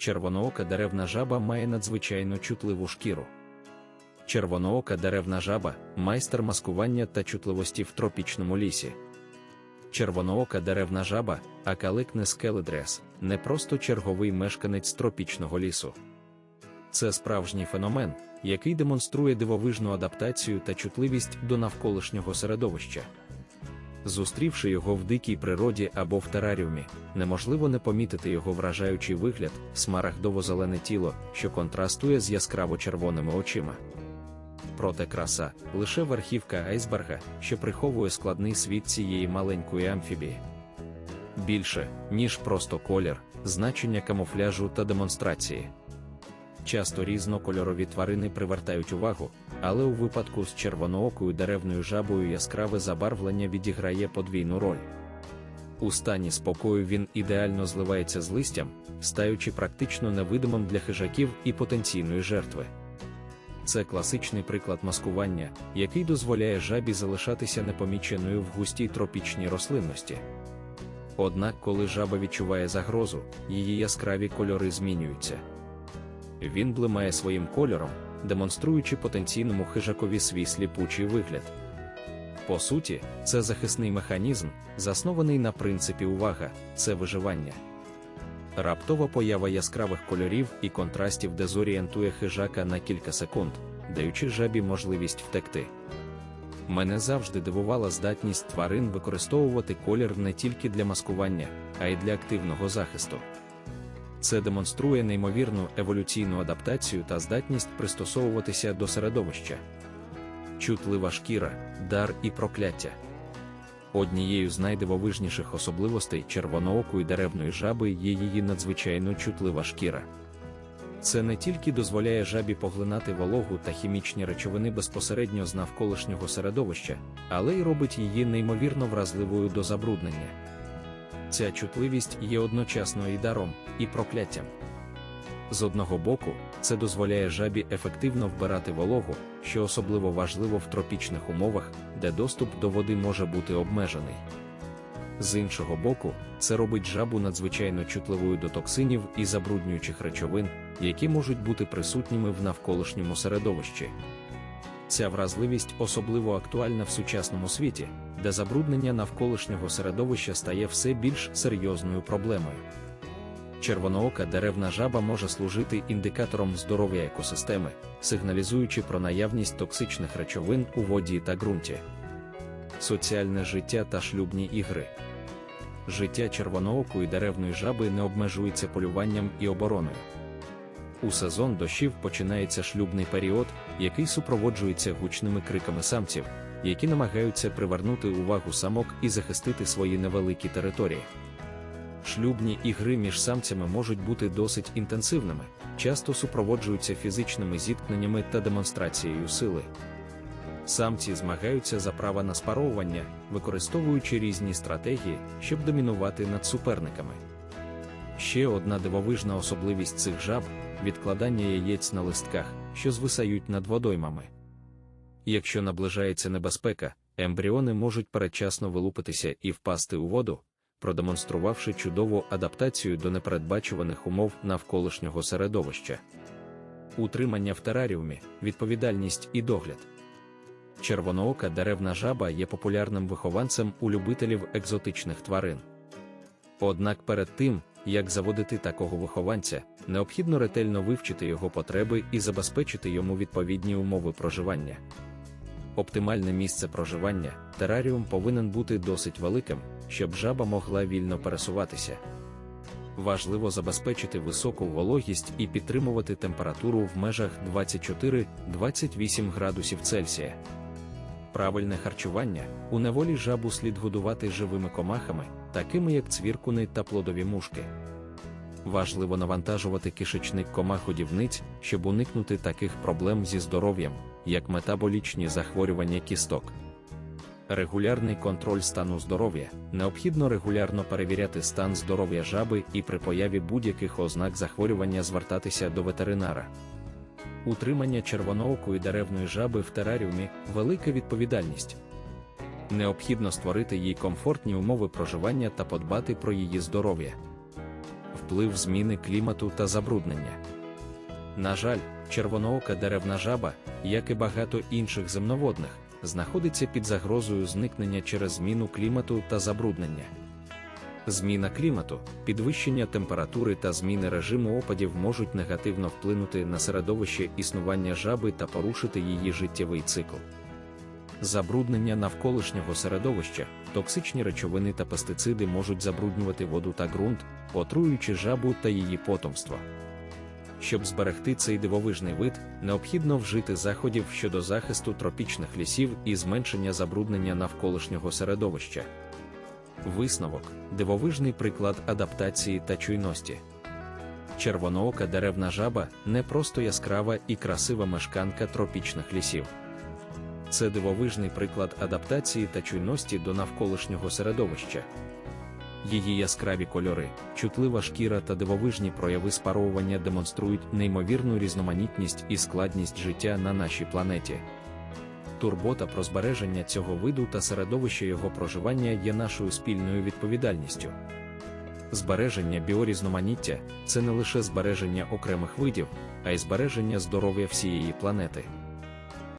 Червоноока деревна жаба має надзвичайно чутливу шкіру. Червоноока деревна жаба майстер маскування та чутливості в тропічному лісі. Червоноока деревна жаба, акаликне скеледрес, не просто черговий мешканець тропічного лісу. Це справжній феномен, який демонструє дивовижну адаптацію та чутливість до навколишнього середовища. Зустрівши його в дикій природі або в тераріумі, неможливо не помітити його вражаючий вигляд, смарагдово-зелене тіло, що контрастує з яскраво-червоними очима. Проте краса лише верхівка айсберга, що приховує складний світ цієї маленької амфібії. Більше, ніж просто колір, значення камуфляжу та демонстрації. Часто різнокольорові тварини привертають увагу, але у випадку з червоноокою деревною жабою яскраве забарвлення відіграє подвійну роль. У стані спокою він ідеально зливається з листям, стаючи практично невидимим для хижаків і потенційної жертви. Це класичний приклад маскування, який дозволяє жабі залишатися непоміченою в густій тропічній рослинності. Однак, коли жаба відчуває загрозу, її яскраві кольори змінюються. Він блимає своїм кольором, демонструючи потенційному хижакові свій сліпучий вигляд. По суті, це захисний механізм, заснований на принципі увага, це виживання. Раптова поява яскравих кольорів і контрастів дезорієнтує хижака на кілька секунд, даючи жабі можливість втекти. Мене завжди дивувала здатність тварин використовувати колір не тільки для маскування, а й для активного захисту. Це демонструє неймовірну еволюційну адаптацію та здатність пристосовуватися до середовища. Чутлива шкіра, дар і прокляття. Однією з найдивовижніших особливостей червоноокої деревної жаби є її надзвичайно чутлива шкіра. Це не тільки дозволяє жабі поглинати вологу та хімічні речовини безпосередньо з навколишнього середовища, але й робить її неймовірно вразливою до забруднення. Ця чутливість є одночасно і даром, і прокляттям. З одного боку, це дозволяє жабі ефективно вбирати вологу, що особливо важливо в тропічних умовах, де доступ до води може бути обмежений. З іншого боку, це робить жабу надзвичайно чутливою до токсинів і забруднюючих речовин, які можуть бути присутніми в навколишньому середовищі. Ця вразливість особливо актуальна в сучасному світі, де забруднення навколишнього середовища стає все більш серйозною проблемою. Червоноока деревна жаба може служити індикатором здоров'я екосистеми, сигналізуючи про наявність токсичних речовин у воді та ґрунті. Соціальне життя та шлюбні ігри. Життя червоноокої деревної жаби не обмежується полюванням і обороною. У сезон дощів починається шлюбний період, який супроводжується гучними криками самців, які намагаються привернути увагу самок і захистити свої невеликі території. Шлюбні ігри між самцями можуть бути досить інтенсивними, часто супроводжуються фізичними зіткненнями та демонстрацією сили. Самці змагаються за право на спаровування, використовуючи різні стратегії, щоб домінувати над суперниками. Ще одна дивовижна особливість цих жаб відкладання яєць на листках, що звисають над водоймами. Якщо наближається небезпека, ембріони можуть передчасно вилупитися і впасти у воду, продемонструвавши чудову адаптацію до непередбачуваних умов навколишнього середовища. Утримання в тераріумі, відповідальність і догляд. Червоноока деревна жаба є популярним вихованцем у любителів екзотичних тварин. Однак перед тим, як заводити такого вихованця, необхідно ретельно вивчити його потреби і забезпечити йому відповідні умови проживання. Оптимальне місце проживання тераріум повинен бути досить великим, щоб жаба могла вільно пересуватися. Важливо забезпечити високу вологість і підтримувати температуру в межах 24-28 градусів Цельсія. Правильне харчування у неволі жабу слід годувати живими комахами, такими як цвіркуни та плодові мушки. Важливо навантажувати кишечник комах-годівниць, щоб уникнути таких проблем зі здоров'ям, як метаболічні захворювання кісток. Регулярний контроль стану здоров'я необхідно регулярно перевіряти стан здоров'я жаби і при появі будь-яких ознак захворювання звертатися до ветеринара. Утримання червоноокої деревної жаби в тераріумі велика відповідальність. Необхідно створити їй комфортні умови проживання та подбати про її здоров'я вплив зміни клімату та забруднення. На жаль, червоноока деревна жаба, як і багато інших земноводних, знаходиться під загрозою зникнення через зміну клімату та забруднення. Зміна клімату, підвищення температури та зміни режиму опадів можуть негативно вплинути на середовище існування жаби та порушити її життєвий цикл. Забруднення навколишнього середовища, токсичні речовини та пестициди можуть забруднювати воду та ґрунт, отруюючи жабу та її потомство. Щоб зберегти цей дивовижний вид, необхідно вжити заходів щодо захисту тропічних лісів і зменшення забруднення навколишнього середовища. Висновок дивовижний приклад адаптації та чуйності. Червоноока деревна жаба не просто яскрава і красива мешканка тропічних лісів. Це дивовижний приклад адаптації та чуйності до навколишнього середовища. Її яскраві кольори, чутлива шкіра та дивовижні прояви спаровування демонструють неймовірну різноманітність і складність життя на нашій планеті. Турбота про збереження цього виду та середовище його проживання є нашою спільною відповідальністю. Збереження біорізноманіття це не лише збереження окремих видів, а й збереження здоров'я всієї планети.